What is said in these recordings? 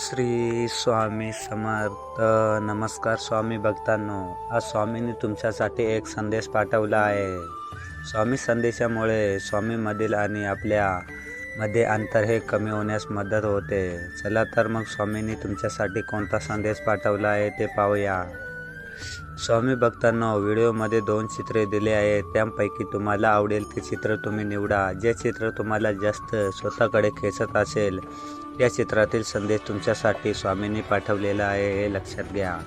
श्री स्वामी समर्थ. नमस्कार स्वामी भक्तांनो. आज स्वामींनी तुमच्यासाठी एक संदेश पाठवला आहे. स्वामी संदेशामुळे स्वामीमधील आणि आपल्या मध्ये अंतर हे कमी होण्यास मदत होते. चला तर मग स्वामींनी तुमच्यासाठी कोणता संदेश पाठवला आहे ते पाहूया. स्वामी भक्तांनो व्हिडिओमध्ये दोन चित्रे दिले आहेत. त्यापैकी तुम्हाला आवडेल ते चित्र तुम्ही निवडा. जे चित्र तुम्हाला जास्त स्वतःकडे खेचत असेल या चित्रातील संदेश तुमच्यासाठी स्वामींनी पाठवलेला आहे हे लक्षात घ्या.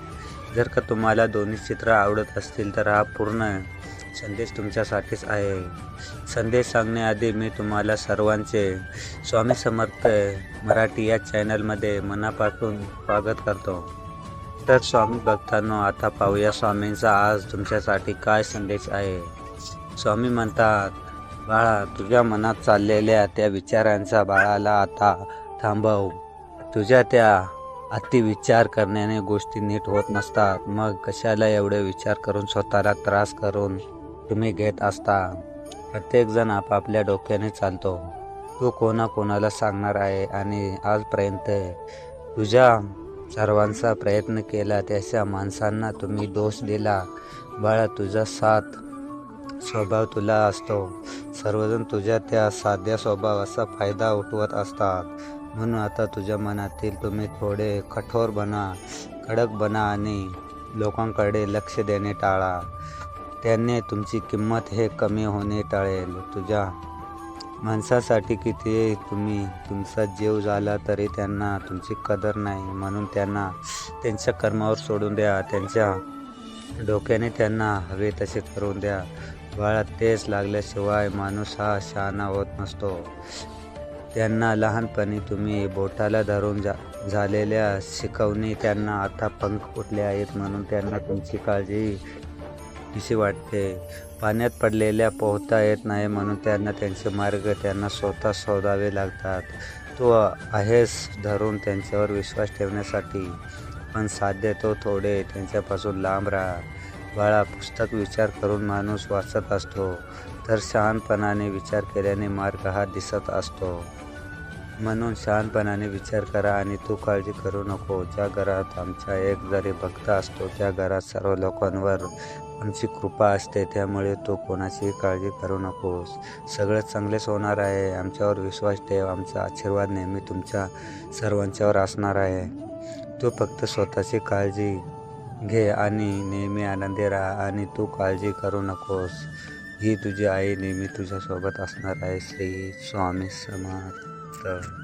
जर का तुम्हाला दोन्ही चित्र आवडत असतील तर हा पूर्ण संदेश तुमच्यासाठीच आहे. संदेश सांगण्याआधी मी तुम्हाला सर्वांचे स्वामी समर्थ मराठी या चॅनलमध्ये मनापासून स्वागत करतो. तर स्वामी भक्तांनो आता पाहूया स्वामींचा आज तुमच्यासाठी काय संदेश आहे. स्वामी म्हणतात बाळा तुझ्या मनात चाललेल्या त्या विचारांचा बाळाला आता थांबव. तुझ्या त्या अतिविचार करण्याने गोष्टी नीट होत नसतात. मग कशाला एवढे विचार करून स्वतःला त्रास करून तुम्ही घेत असता? प्रत्येकजण आपापल्या डोक्याने चालतो. तू कोणा कोणाला सांगणार आहे आणि आजपर्यंत तुझ्या सर्वांचा प्रयत्न केला. त्याच्या माणसांना तुम्ही दोष दिला. बाळा तुझा साथ स्वभाव तुला असतो. सर्वजण तुझ्या त्या साध्या स्वभावाचा फायदा उठवत असतात. म्हणून आता तुझ्या मनातील तुम्ही थोडे कठोर बना कडक बना आणि लोकांकडे लक्ष देणे टाळा. त्याने तुमची किंमत हे कमी होणे टाळेल. तुझ्या माणसासाठी किती तुम्ही तुमचा जीव झाला तरी त्यांना तुमची कदर नाही. म्हणून त्यांना त्यांच्या कर्मावर सोडून द्या. त्यांच्या डोक्याने त्यांना हवे तसे करून द्या. बाळा तेच लागल्याशिवाय माणूस हा शहाणा होत नसतो. त्यांना लहानपणी तुम्ही बोटाला धरून जा झालेल्या शिकवणी त्यांना आता पंख फुटले आहेत. म्हणून त्यांना तुमची काळजी भीती वाटते. पाण्यात पडलेल्या पोहता येत नाही म्हणून त्यांना त्यांचे मार्ग त्यांना स्वतः शोधावे लागतात. तो आहेस धरून त्यांच्यावर विश्वास ठेवण्यासाठी. पण साध्य तो थोडे त्यांच्यापासून लांब राहा. बाळा पुस्तक विचार करून माणूस वाचत असतो. तर शहाणपणाने विचार केल्याने मार्ग हा दिसत असतो. म्हणून शहाणपणाने विचार करा आणि तू काळजी करू नको. ज्या घरात आमचा एक जरी भक्त असतो त्या घरात सर्व लोकांवर आमची कृपा असते त्यामुळे तू कोणाचीही काळजी करू नकोस. सगळं चांगलेच होणार आहे. आमच्यावर विश्वास ठेव. आमचा आशीर्वाद नेहमी तुमच्या सर्वांच्यावर असणार आहे. तू फक्त स्वतःची काळजी घे आणि नेहमी आनंदी राहा आणि तू काळजी करू नकोस. ही तुझी आई नेहमी तुझ्यासोबत असणार आहे. श्री स्वामी समर्थ. 对。